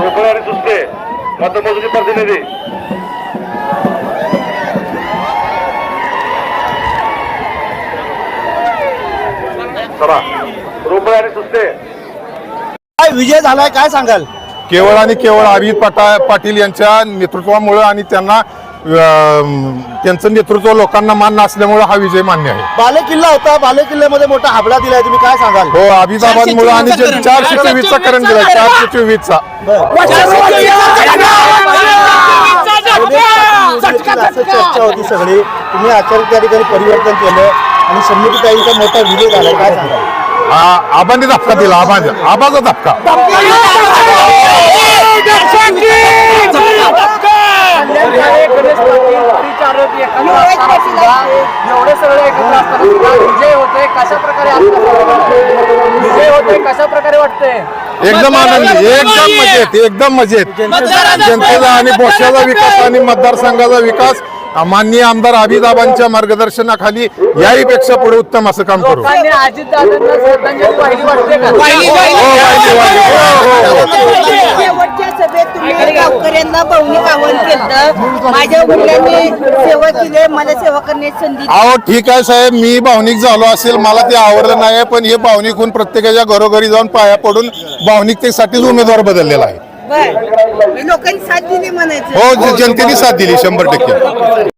रोकड आणि सुस्ते मतमोजणी प्रतिनिधी. चला. रोकड आणि सुस्ते काय विजय झालाय काय सांगाल? केवळ आणि केवळ अभिजित पाटा पाटील यांच्या नेतृत्वामुळे आणि त्यांना त्यांचं नेतृत्व लोकांना मान्य असल्यामुळे हा विजय मान्य आहे. बाले किल्ला होता. बाले किल्ल्यामध्ये मोठा हाबडा दिलाय. तुम्ही काय सांगाल? हो अभिजाबादमुळे आणि जे चारशे चोवीसचा करंट दिला चारशे चोवीसचा. असं चर्चा होती सगळी. तुम्ही अचानक त्या ठिकाणी परिवर्तन केलं आणि संमतीताईंचा मोठा विजय झालाय. काय सांगाल? आबांनी धक्का दिला. आबाज आबाचा धक्का एवढे सगळे एकत्र असताना सुद्धा विजय होतोय. कशा प्रकारे विजय होतोय कशा प्रकारे वाटतंय? एकदम आनंदी एकदम मजेत एकदम मजेत. जनतेचा आणि बोशाचा विकास आणि मतदारसंघाचा विकास माननीय आमदार अभिदाबांच्या मार्गदर्शनाखाली याहीपेक्षा पुढे उत्तम असं काम करू. गावकऱ्यांना भावनिक आवाहन केलं. माझ्या वडिलांनी सेवा केली मला सेवा करण्याची संधी. अहो ठीक आहे साहेब मी भावनिक झालो असेल मला ते आवडलं नाही पण हे भावनिक होऊन प्रत्येकाच्या घरोघरी जाऊन पाया पडून भावनिकतेसाठीच उमेदवार बदललेला आहे. बर. लोकांनी साथ दिली म्हणायचं. हो जनतेने साथ दिली शंभर टक्के.